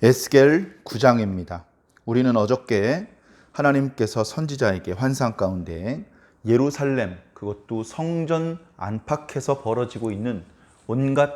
에스겔 9장입니다. 우리는 어저께 하나님께서 선지자에게 환상 가운데 예루살렘 그것도 성전 안팎에서 벌어지고 있는 온갖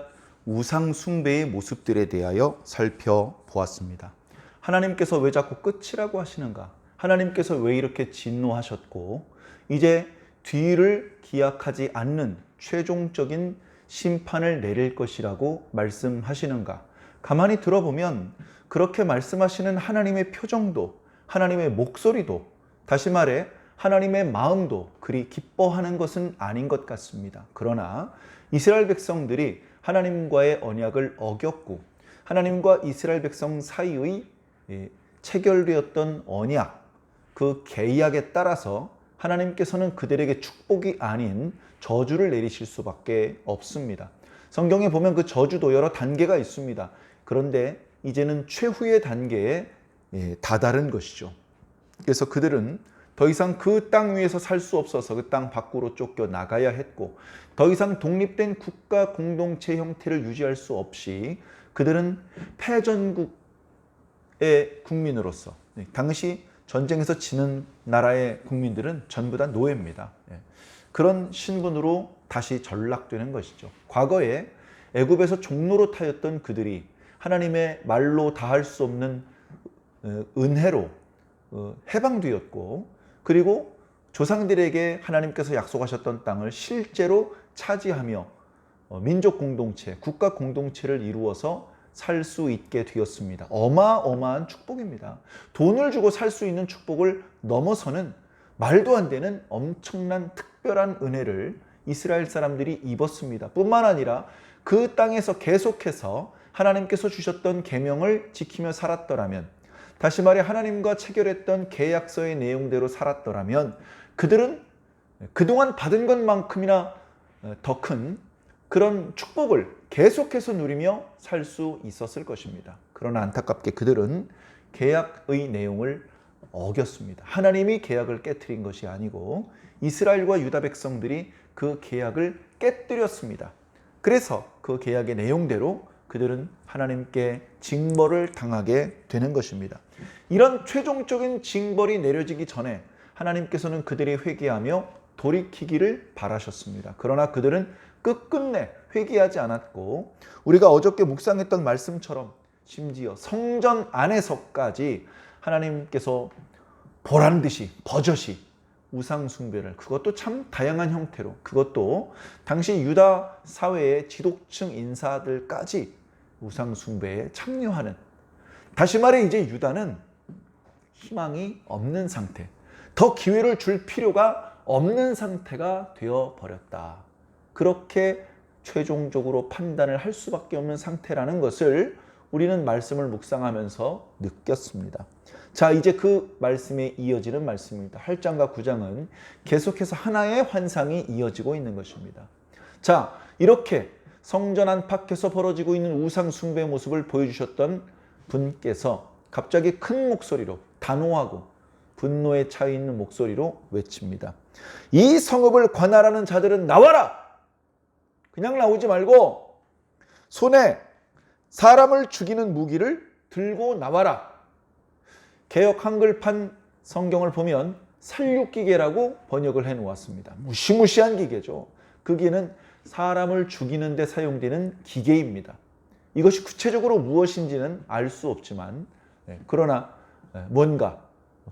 우상 숭배의 모습들에 대하여 살펴보았습니다. 하나님께서 왜 자꾸 끝이라고 하시는가? 하나님께서 왜 이렇게 진노하셨고 이제 뒤를 기약하지 않는 최종적인 심판을 내릴 것이라고 말씀하시는가? 가만히 들어보면 그렇게 말씀하시는 하나님의 표정도 하나님의 목소리도 다시 말해 하나님의 마음도 그리 기뻐하는 것은 아닌 것 같습니다. 그러나 이스라엘 백성들이 하나님과의 언약을 어겼고 하나님과 이스라엘 백성 사이의 예, 체결되었던 언약 그 계약에 따라서 하나님께서는 그들에게 축복이 아닌 저주를 내리실 수밖에 없습니다. 성경에 보면 그 저주도 여러 단계가 있습니다. 그런데 이제는 최후의 단계에 예, 다다른 것이죠. 그래서 그들은 더 이상 그 땅 위에서 살 수 없어서 그 땅 밖으로 쫓겨 나가야 했고 더 이상 독립된 국가 공동체 형태를 유지할 수 없이 그들은 패전국의 국민으로서 네, 당시 전쟁에서 지는 나라의 국민들은 전부 다 노예입니다. 예. 그런 신분으로 다시 전락되는 것이죠. 과거에 애굽에서 종로로 타였던 그들이 하나님의 말로 다 할 수 없는 어, 은혜로 어, 해방되었고 그리고 조상들에게 하나님께서 약속하셨던 땅을 실제로 차지하며 어, 민족 공동체, 국가 공동체를 이루어서 살 수 있게 되었습니다. 어마어마한 축복입니다. 돈을 주고 살 수 있는 축복을 넘어서는 말도 안 되는 엄청난 특별한 은혜를 이스라엘 사람들이 입었습니다. 뿐만 아니라 그 땅에서 계속해서 하나님께서 주셨던 계명을 지키며 살았더라면 다시 말해 하나님과 체결했던 계약서의 내용대로 살았더라면 그들은 그동안 받은 것만큼이나 더 큰 그런 축복을 계속해서 누리며 살 수 있었을 것입니다. 그러나 안타깝게 그들은 계약의 내용을 어겼습니다. 하나님이 계약을 깨뜨린 것이 아니고 이스라엘과 유다 백성들이 그 계약을 깨뜨렸습니다. 그래서 그 계약의 내용대로 그들은 하나님께 징벌을 당하게 되는 것입니다. 이런 최종적인 징벌이 내려지기 전에 하나님께서는 그들이 회개하며 돌이키기를 바라셨습니다. 그러나 그들은 끝끝내 회개하지 않았고 우리가 어저께 묵상했던 말씀처럼 심지어 성전 안에서까지 하나님께서 보란 듯이 버젓이 우상 숭배를 그것도 참 다양한 형태로 그것도 당시 유다 사회의 지도층 인사들까지 우상 숭배에 참여하는 다시 말해 이제 유다는 희망이 없는 상태 더 기회를 줄 필요가 없는 상태가 되어 버렸다. 그렇게 최종적으로 판단을 할 수밖에 없는 상태라는 것을 우리는 말씀을 묵상하면서 느꼈습니다. 자, 이제 그 말씀에 이어지는 말씀입니다. 8장과 9장은 계속해서 하나의 환상이 이어지고 있는 것입니다. 자, 이렇게 성전 안팎에서 벌어지고 있는 우상 숭배 모습을 보여주셨던 분께서 갑자기 큰 목소리로 단호하고 분노에 차 있는 목소리로 외칩니다. 이 성읍을 관할하는 자들은 나와라! 그냥 나오지 말고 손에 사람을 죽이는 무기를 들고 나와라. 개혁 한글판 성경을 보면 살육기계라고 번역을 해 놓았습니다. 무시무시한 기계죠. 그 기계는 사람을 죽이는 데 사용되는 기계입니다. 이것이 구체적으로 무엇인지는 알 수 없지만 네, 그러나 네, 뭔가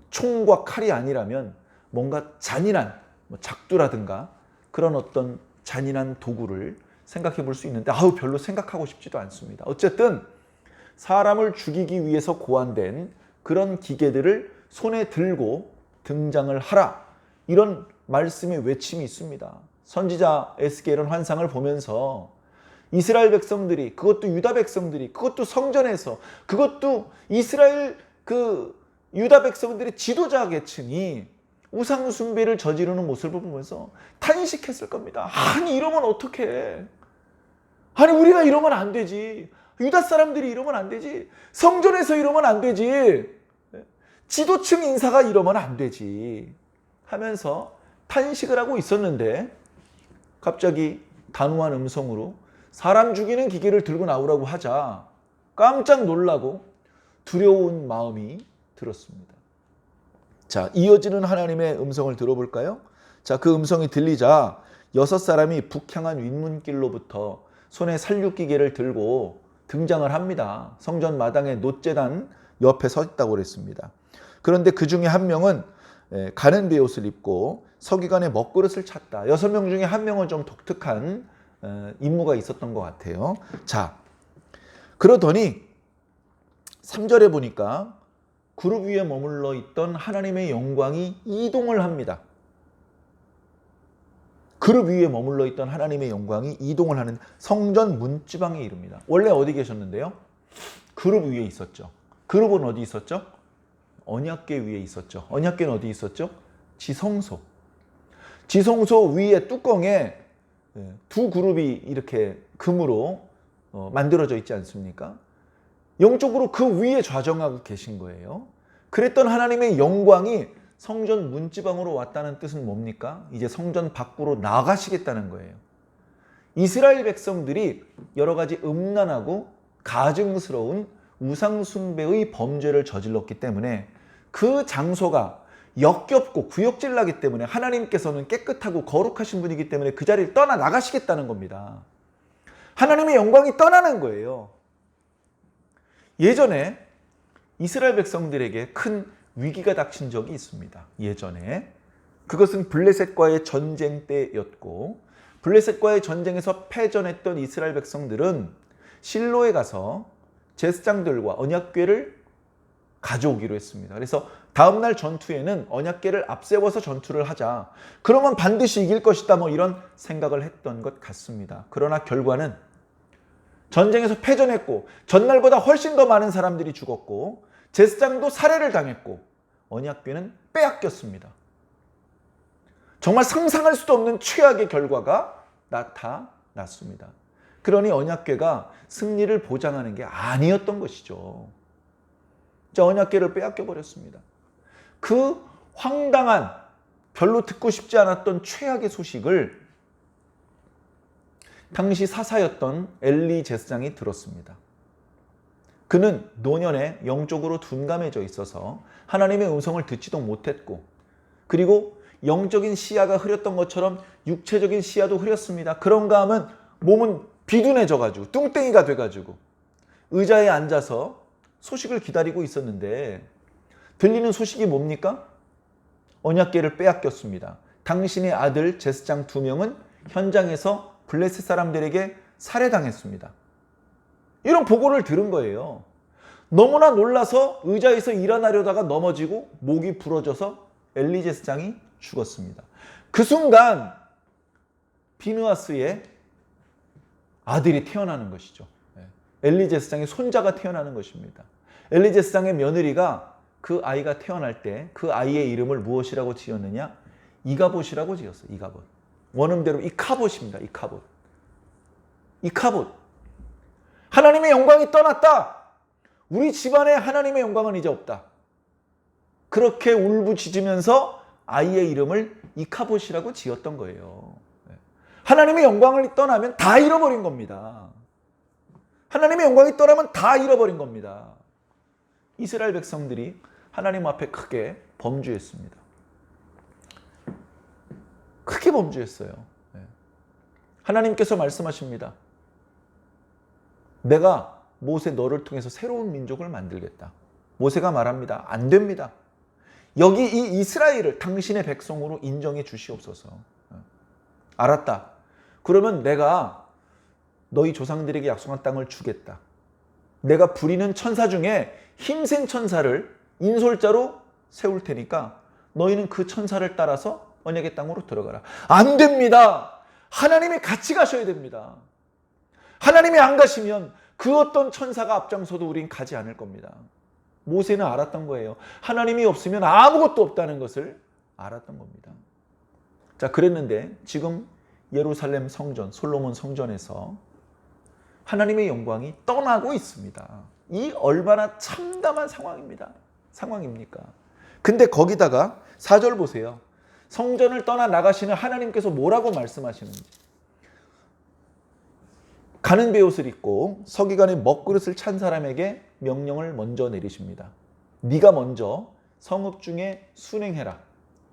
총과 칼이 아니라면 뭔가 잔인한 뭐 작두라든가 그런 어떤 잔인한 도구를 생각해 볼 수 있는데 아우 별로 생각하고 싶지도 않습니다. 어쨌든 사람을 죽이기 위해서 고안된 그런 기계들을 손에 들고 등장을 하라. 이런 말씀의 외침이 있습니다. 선지자 에스겔은 환상을 보면서 이스라엘 백성들이 그것도 유다 백성들이 그것도 성전에서 그것도 이스라엘 그 유다 백성들의 지도자 계층이 우상 숭배를 저지르는 모습을 보면서 탄식했을 겁니다. 아니 이러면 어떡해? 아니 우리가 이러면 안 되지. 유다 사람들이 이러면 안 되지. 성전에서 이러면 안 되지. 지도층 인사가 이러면 안 되지. 하면서 탄식을 하고 있었는데 갑자기 단호한 음성으로 사람 죽이는 기계를 들고 나오라고 하자 깜짝 놀라고 두려운 마음이 들었습니다. 자, 이어지는 하나님의 음성을 들어볼까요? 자, 그 음성이 들리자 여섯 사람이 북향한 윗문길로부터 손에 살육기계를 들고 등장을 합니다. 성전 마당에 노재단 옆에 서 있다고 그랬습니다. 그런데 그 중에 한 명은 예, 가는 베옷을 입고 서기관의 먹그릇을 찾다. 여섯 명 중에 한 명은 좀 독특한 어, 임무가 있었던 것 같아요. 자, 그러더니 3절에 보니까 그룹 위에 머물러 있던 하나님의 영광이 이동을 합니다. 그룹 위에 머물러 있던 하나님의 영광이 이동을 하는 성전 문지방에 이릅니다. 원래 어디 계셨는데요? 그룹 위에 있었죠. 그룹은 어디 있었죠? 언약궤 위에 있었죠. 언약궤는 어디 있었죠? 지성소. 지성소 위에 뚜껑에 예, 두 그룹이 이렇게 금으로 어, 만들어져 있지 않습니까? 영적으로 그 위에 좌정하고 계신 거예요. 그랬던 하나님의 영광이 성전 문지방으로 왔다는 뜻은 뭡니까? 이제 성전 밖으로 나가시겠다는 거예요. 이스라엘 백성들이 여러 가지 음란하고 가증스러운 우상숭배의 범죄를 저질렀기 때문에 그 장소가 역겹고 구역질 나기 때문에 하나님께서는 깨끗하고 거룩하신 분이기 때문에 그 자리를 떠나 나가시겠다는 겁니다. 하나님의 영광이 떠나는 거예요. 예전에 이스라엘 백성들에게 큰 위기가 닥친 적이 있습니다. 예전에 그것은 블레셋과의 전쟁 때였고 블레셋과의 전쟁에서 패전했던 이스라엘 백성들은 실로에 가서 제사장들과 언약궤를 가져오기로 했습니다. 그래서 다음 날 전투에는 언약궤를 앞세워서 전투를 하자. 그러면 반드시 이길 것이다. 뭐 이런 생각을 했던 것 같습니다. 그러나 결과는 전쟁에서 패전했고 전날보다 훨씬 더 많은 사람들이 죽었고 제사장도 살해를 당했고 언약궤는 빼앗겼습니다. 정말 상상할 수도 없는 최악의 결과가 나타났습니다. 그러니 언약궤가 승리를 보장하는 게 아니었던 것이죠. 자, 언약궤를 빼앗겨 버렸습니다. 그 황당한 별로 듣고 싶지 않았던 최악의 소식을 당시 사사였던 엘리 제사장이 들었습니다. 그는 노년에 영적으로 둔감해져 있어서 하나님의 음성을 듣지도 못했고 그리고 영적인 시야가 흐렸던 것처럼 육체적인 시야도 흐렸습니다. 그런가 하면 몸은 비둔해져 가지고 뚱땡이가 돼 가지고 의자에 앉아서 소식을 기다리고 있었는데 들리는 소식이 뭡니까? 언약궤를 빼앗겼습니다. 당신의 아들 제스장 두 명은 현장에서 블레셋 사람들에게 살해당했습니다. 이런 보고를 들은 거예요. 너무나 놀라서 의자에서 일어나려다가 넘어지고 목이 부러져서 엘리 제스장이 죽었습니다. 그 순간 비누아스의 아들이 태어나는 것이죠. 엘리 제스장의 손자가 태어나는 것입니다. 엘리 제스장의 며느리가 그 아이가 태어날 때 그 아이의 이름을 무엇이라고 지었느냐? 이가봇이라고 지었어요. 이가봇. 원음대로 이카봇입니다. 이카봇. 이카봇. 하나님의 영광이 떠났다. 우리 집안에 하나님의 영광은 이제 없다. 그렇게 울부짖으면서 아이의 이름을 이카봇이라고 지었던 거예요. 하나님의 영광을 떠나면 다 잃어버린 겁니다. 하나님의 영광이 떠나면 다 잃어버린 겁니다. 이스라엘 백성들이 하나님 앞에 크게 범죄했습니다. 크게 범죄했어요. 하나님께서 말씀하십니다. 내가 모세 너를 통해서 새로운 민족을 만들겠다. 모세가 말합니다. 안 됩니다. 여기 이 이스라엘을 당신의 백성으로 인정해 주시옵소서. 알았다. 그러면 내가 너희 조상들에게 약속한 땅을 주겠다. 내가 부리는 천사 중에 힘센 천사를 인솔자로 세울 테니까 너희는 그 천사를 따라서 언약의 땅으로 들어가라. 안 됩니다. 하나님이 같이 가셔야 됩니다. 하나님이 안 가시면 그 어떤 천사가 앞장서도 우린 가지 않을 겁니다. 모세는 알았던 거예요. 하나님이 없으면 아무것도 없다는 것을 알았던 겁니다. 자, 그랬는데 지금 예루살렘 성전, 솔로몬 성전에서 하나님의 영광이 떠나고 있습니다. 이 얼마나 참담한 상황입니다. 상황입니까? 근데 거기다가 4절 보세요. 성전을 떠나 나가시는 하나님께서 뭐라고 말씀하시는지. 가는 베옷을 입고 서기관의 먹그릇을 찬 사람에게 명령을 먼저 내리십니다. 네가 먼저 성읍 중에 순행해라.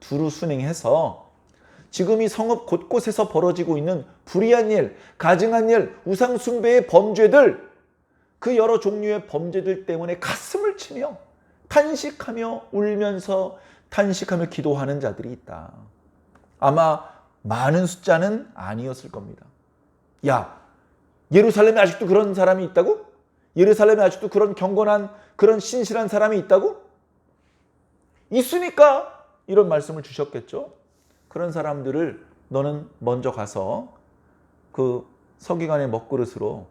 두루 순행해서 지금 이 성읍 곳곳에서 벌어지고 있는 불의한 일, 가증한 일, 우상 숭배의 범죄들, 그 여러 종류의 범죄들 때문에 가슴을 치며 탄식하며 울면서 탄식하며 기도하는 자들이 있다. 아마 많은 숫자는 아니었을 겁니다. 야, 예루살렘에 아직도 그런 사람이 있다고? 예루살렘에 아직도 그런 경건한 그런 신실한 사람이 있다고? 있으니까 이런 말씀을 주셨겠죠. 그런 사람들을 너는 먼저 가서 그 서기관의 먹그릇으로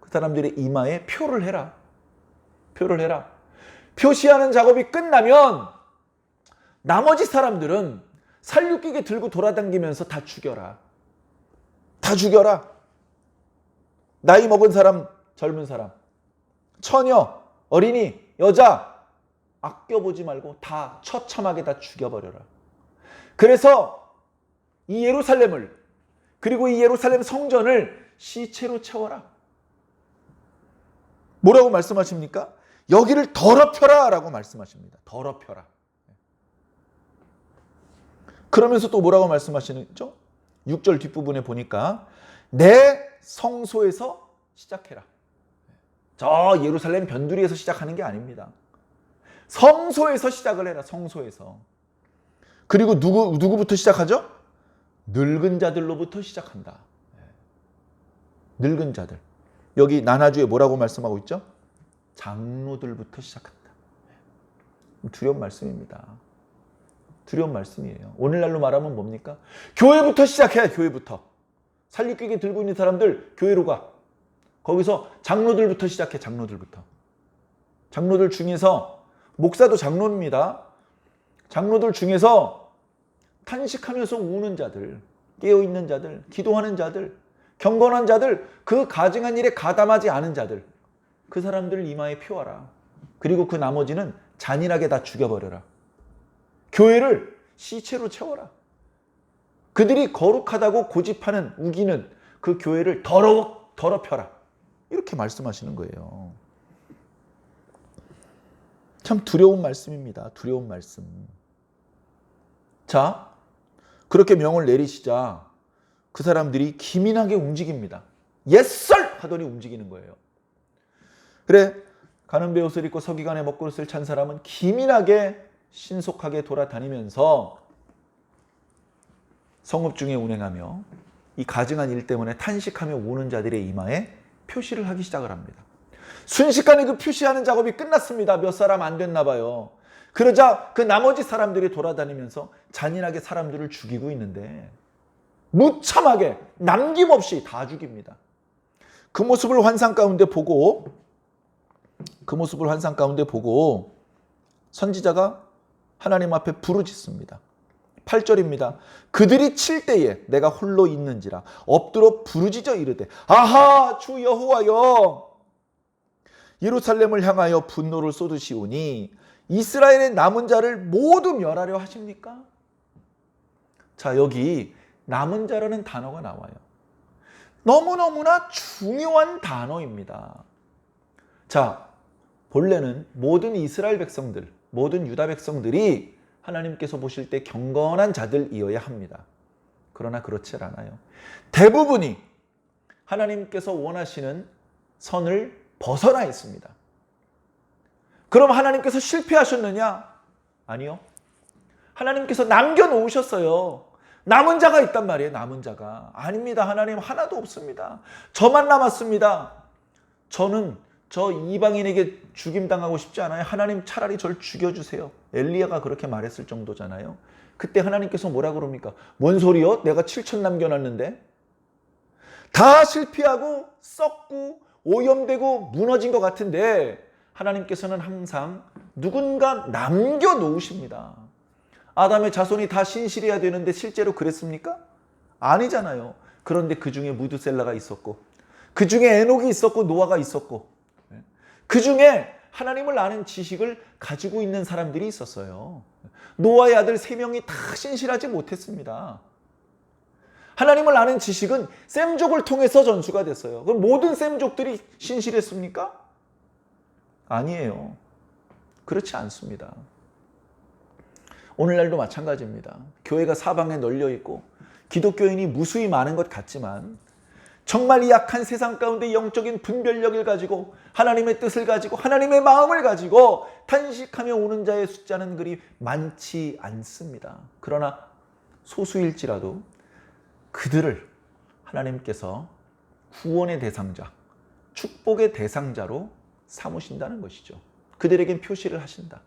그 사람들의 이마에 표를 해라. 표를 해라. 표시하는 작업이 끝나면 나머지 사람들은 살육기계 들고 돌아다니면서 다 죽여라. 다 죽여라. 나이 먹은 사람, 젊은 사람, 처녀, 어린이, 여자 아껴보지 말고 다 처참하게 다 죽여버려라. 그래서 이 예루살렘을 그리고 이 예루살렘 성전을 시체로 채워라. 뭐라고 말씀하십니까? 여기를 더럽혀라 라고 말씀하십니다. 더럽혀라. 그러면서 또 뭐라고 말씀하시는죠? 6절 뒷부분에 보니까 내 성소에서 시작해라. 저 예루살렘 변두리에서 시작하는 게 아닙니다. 성소에서 시작을 해라. 성소에서. 그리고 누구 누구부터 시작하죠? 늙은 자들로부터 시작한다. 늙은 자들. 여기 나나주에 뭐라고 말씀하고 있죠? 장로들부터 시작한다. 두려운 말씀입니다. 두려운 말씀이에요. 오늘날로 말하면 뭡니까? 교회부터 시작해, 교회부터. 살육기계 들고 있는 사람들 교회로 가. 거기서 장로들부터 시작해, 장로들부터. 장로들 중에서 목사도 장로입니다. 장로들 중에서 탄식하면서 우는 자들, 깨어 있는 자들, 기도하는 자들, 경건한 자들, 그 가증한 일에 가담하지 않은 자들, 그 사람들을 이마에 피워라. 그리고 그 나머지는 잔인하게 다 죽여버려라. 교회를 시체로 채워라. 그들이 거룩하다고 고집하는 우기는 그 교회를 더러워 더럽혀라. 이렇게 말씀하시는 거예요. 참 두려운 말씀입니다. 두려운 말씀. 자, 그렇게 명을 내리시자 그 사람들이 기민하게 움직입니다. 옛설 하더니 움직이는 거예요. 그래 가는 베옷을 입고 서기관의 먹그릇을 찬 사람은 기민하게 신속하게 돌아다니면서 성읍 중에 운행하며 이 가증한 일 때문에 탄식하며 우는 자들의 이마에 표시를 하기 시작을 합니다. 순식간에 그 표시하는 작업이 끝났습니다. 몇 사람 안 됐나 봐요. 그러자 그 나머지 사람들이 돌아다니면서 잔인하게 사람들을 죽이고 있는데 무참하게 남김없이 다 죽입니다. 그 모습을 환상 가운데 보고 그 모습을 환상 가운데 보고 선지자가 하나님 앞에 부르짖습니다. 8절입니다. 그들이 칠 때에 내가 홀로 있는지라 엎드려 부르짖어 이르되 아하 주 여호와여 예루살렘을 향하여 분노를 쏟으시오니 이스라엘의 남은 자를 모두 멸하려 하십니까? 자 여기 남은 자라는 단어가 나와요. 너무너무나 중요한 단어입니다. 자 본래는 모든 이스라엘 백성들 모든 유다 백성들이 하나님께서 보실 때 경건한 자들이어야 합니다. 그러나 그렇지 않아요. 대부분이 하나님께서 원하시는 선을 벗어나 있습니다. 그럼 하나님께서 실패하셨느냐? 아니요. 하나님께서 남겨놓으셨어요. 남은 자가 있단 말이에요. 남은 자가. 아닙니다. 하나님 하나도 없습니다. 저만 남았습니다. 저는 저 이방인에게 죽임당하고 싶지 않아요. 하나님 차라리 절 죽여주세요. 엘리야가 그렇게 말했을 정도잖아요. 그때 하나님께서 뭐라 그럽니까? 뭔 소리요? 내가 7천 남겨놨는데? 다 실패하고 썩고 오염되고 무너진 것 같은데 하나님께서는 항상 누군가 남겨놓으십니다. 아담의 자손이 다 신실해야 되는데 실제로 그랬습니까? 아니잖아요. 그런데 그 중에 무드셀라가 있었고 그 중에 에녹이 있었고 노아가 있었고 그 중에 하나님을 아는 지식을 가지고 있는 사람들이 있었어요. 노아의 아들 세 명이 다 신실하지 못했습니다. 하나님을 아는 지식은 셈족을 통해서 전수가 됐어요. 그럼 모든 셈족들이 신실했습니까? 아니에요. 그렇지 않습니다. 오늘날도 마찬가지입니다. 교회가 사방에 널려 있고 기독교인이 무수히 많은 것 같지만 정말 이 약한 세상 가운데 영적인 분별력을 가지고 하나님의 뜻을 가지고 하나님의 마음을 가지고 탄식하며 오는 자의 숫자는 그리 많지 않습니다. 그러나 소수일지라도 그들을 하나님께서 구원의 대상자, 축복의 대상자로 삼으신다는 것이죠. 그들에겐 표시를 하신다.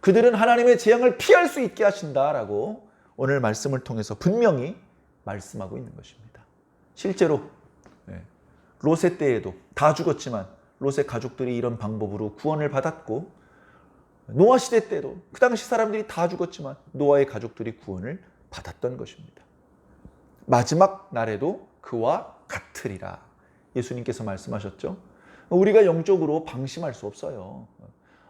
그들은 하나님의 재앙을 피할 수 있게 하신다라고 오늘 말씀을 통해서 분명히 말씀하고 있는 것입니다. 실제로 네, 롯의 때에도 다 죽었지만 롯의 가족들이 이런 방법으로 구원을 받았고 노아 시대 때도 그 당시 사람들이 다 죽었지만 노아의 가족들이 구원을 받았던 것입니다. 마지막 날에도 그와 같으리라. 예수님께서 말씀하셨죠. 우리가 영적으로 방심할 수 없어요.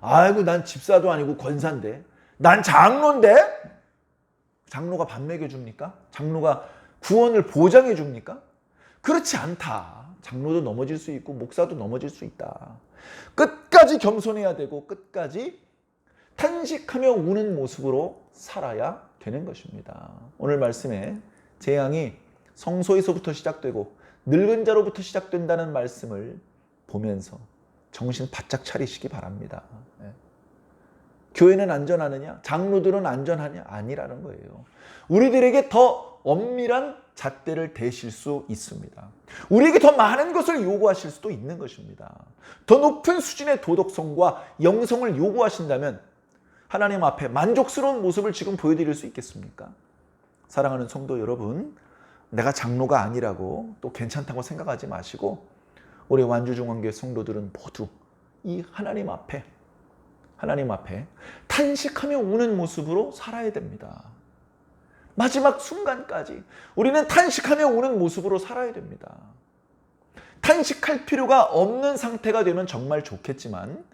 아이고 난 집사도 아니고 권사인데 난 장로인데 장로가 밥 먹여 줍니까? 장로가 구원을 보장해 줍니까? 그렇지 않다. 장로도 넘어질 수 있고 목사도 넘어질 수 있다. 끝까지 겸손해야 되고 끝까지 탄식하며 우는 모습으로 살아야 되는 것입니다. 오늘 말씀에 재앙이 성소에서부터 시작되고 늙은 자로부터 시작된다는 말씀을 보면서 정신 바짝 차리시기 바랍니다. 예. 교회는 안전하느냐? 장로들은 안전하냐? 아니라는 거예요. 우리들에게 더 엄밀한 잣대를 대실 수 있습니다. 우리에게 더 많은 것을 요구하실 수도 있는 것입니다. 더 높은 수준의 도덕성과 영성을 요구하신다면 하나님 앞에 만족스러운 모습을 지금 보여드릴 수 있겠습니까? 사랑하는 성도 여러분, 내가 장로가 아니라고 또 괜찮다고 생각하지 마시고 우리 완주중앙교회 성도들은 모두 이 하나님 앞에 하나님 앞에 탄식하며 우는 모습으로 살아야 됩니다. 마지막 순간까지 우리는 탄식하며 우는 모습으로 살아야 됩니다. 탄식할 필요가 없는 상태가 되면 정말 좋겠지만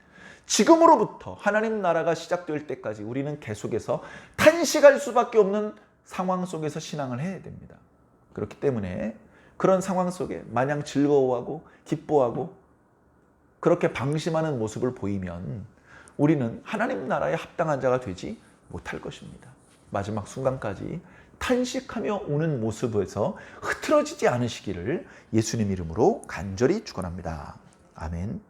지금으로부터 하나님 나라가 시작될 때까지 우리는 계속해서 탄식할 수밖에 없는 상황 속에서 신앙을 해야 됩니다. 그렇기 때문에 그런 상황 속에 마냥 즐거워하고 기뻐하고 그렇게 방심하는 모습을 보이면 우리는 하나님 나라에 합당한 자가 되지 못할 것입니다. 마지막 순간까지 탄식하며 오는 모습에서 흐트러지지 않으시기를 예수님 이름으로 간절히 축원합니다. 아멘.